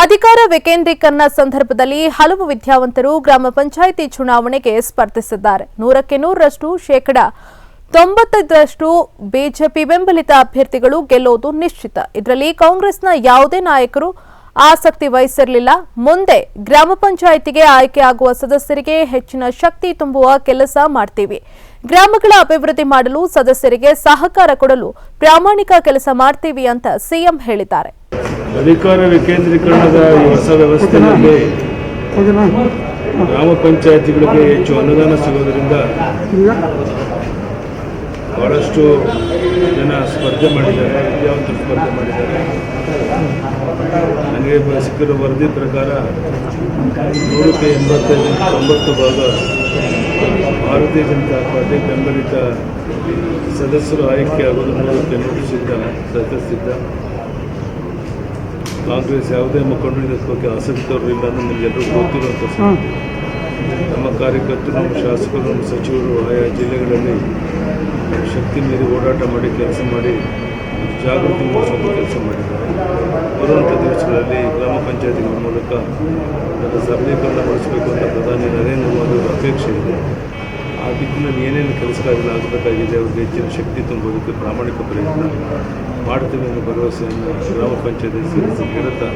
ಅಧಿಕಾರ ವಿಕೇಂದ್ರೀಕರಣ ಸಂದರ್ಭದಲ್ಲಿ ಹಲವು ವಿದ್ಯಾವಂತರು ಗ್ರಾಮ ಪಂಚಾಯಿತಿ ಚುನಾವಣೆಗೆ ಸ್ಪರ್ಧಿಸಿದ್ದಾರೆ. ನೂರಕ್ಕೆ ನೂರರಷ್ಟು ಶೇಕಡ ತೊಂಬತ್ತೈದರಷ್ಟು ಬಿಜೆಪಿ ಬೆಂಬಲಿತ ಅಭ್ಯರ್ಥಿಗಳು ಗೆಲ್ಲೋದು ನಿಶ್ಚಿತ. ಇದರಲ್ಲಿ ಕಾಂಗ್ರೆಸ್ನ ಯಾವುದೇ ನಾಯಕರು ಆಸಕ್ತಿ ವಹಿಸಿರಲಿಲ್ಲ. ಮುಂದೆ ಗ್ರಾಮ ಪಂಚಾಯಿತಿಗೆ ಆಯ್ಕೆಯಾಗುವ ಸದಸ್ಯರಿಗೆ ಹೆಚ್ಚಿನ ಶಕ್ತಿ ತುಂಬುವ ಕೆಲಸ ಮಾಡ್ತೀವಿ. ಗ್ರಾಮಗಳ ಅಭಿವೃದ್ಧಿ ಮಾಡಲು ಸದಸ್ಯರಿಗೆ ಸಹಕಾರ ಕೊಡಲು ಪ್ರಾಮಾಣಿಕ ಕೆಲಸ ಮಾಡ್ತೀವಿ ಅಂತ ಸಿಎಂ ಹೇಳಿದ್ದಾರೆ. ಅಧಿಕಾರ ವಿಕೇಂದ್ರೀಕರಣದ ಈ ಹೊಸ ವ್ಯವಸ್ಥೆಯಲ್ಲಿ ಗ್ರಾಮ ಪಂಚಾಯತಿಗಳಿಗೆ ಹೆಚ್ಚು ಅನುದಾನ ಸಿಗೋದರಿಂದ ಬಹಳಷ್ಟು ಜನ ಸ್ಪರ್ಧೆ ಮಾಡಿದ್ದಾರೆ. ವಿದ್ಯಾವಂತರು ಸ್ಪರ್ಧೆ ಮಾಡಿದ್ದಾರೆ? ಬ- ಸಿಕ್ಕಿರೋ ವರದಿ ಪ್ರಕಾರ ನೂರಕ್ಕೆ ಎಂಬತ್ತೈದು ತೊಂಬತ್ತು ಭಾಗ ಭಾರತೀಯ ಜನತಾ ಪಾರ್ಟಿ ಬೆಂಬಲಿತ ಸದಸ್ಯರು ಆಯ್ಕೆಯಾಗಲು ನೂರಕ್ಕೆ ನೂರು ಸಿದ್ಧ ಸದಸ್ಯಿದ್ದ ಕಾಂಗ್ರೆಸ್ ಯಾವುದೇ ಮುಖಂಡರು ಇದಕ್ಕೆ ಬಗ್ಗೆ ಆಸಕ್ತರು ಇಲ್ಲ ಅಂತ ನಿಮಗೆಲ್ಲರೂ ಗೊತ್ತಿರುವಂಥ. ನಮ್ಮ ಕಾರ್ಯಕರ್ತರು ನಮ್ಮ ಶಾಸಕರು ನಮ್ಮ ಸಚಿವರು ಆಯಾ ಜಿಲ್ಲೆಗಳಲ್ಲಿ ಶಕ್ತಿ ಮೀರಿ ಓಡಾಟ ಮಾಡಿ ಕೆಲಸ ಮಾಡಿ ಜಾಗೃತಿ ಮೂಡಿಸುವಂಥ ಕೆಲಸ ಮಾಡಿದ್ದಾರೆ. ಬರುವಂಥ ದಿವಸಗಳಲ್ಲಿ ಗ್ರಾಮ ಪಂಚಾಯತಿಗಳ ಮೂಲಕ ಅದರ ಸಬಲೀಕರಣ ಮಾಡಿಸಬೇಕು ಅಂತ ಪ್ರಧಾನಿ ನರೇಂದ್ರ ಮೋದಿ ಅವರ ಅಪೇಕ್ಷೆ ಇದೆ. ಆ ದಿಕ್ಕಿನಲ್ಲಿ ಏನೇನು ಕೆಲಸ ಆಗಬೇಕಾಗಿದೆ ಅವ್ರಿಗೆ ಹೆಚ್ಚಿನ ಶಕ್ತಿ ತುಂಬೋದಕ್ಕೆ ಪ್ರಾಮಾಣಿಕ ಪ್ರಯತ್ನ ಮಾಡ್ತೀವಿ ಅನ್ನೋ ಭರವಸೆಯನ್ನು ಗ್ರಾಮ ಪಂಚಾಯತಿ ಸದಸ್ಯರು ಹೇಳುತ್ತಾ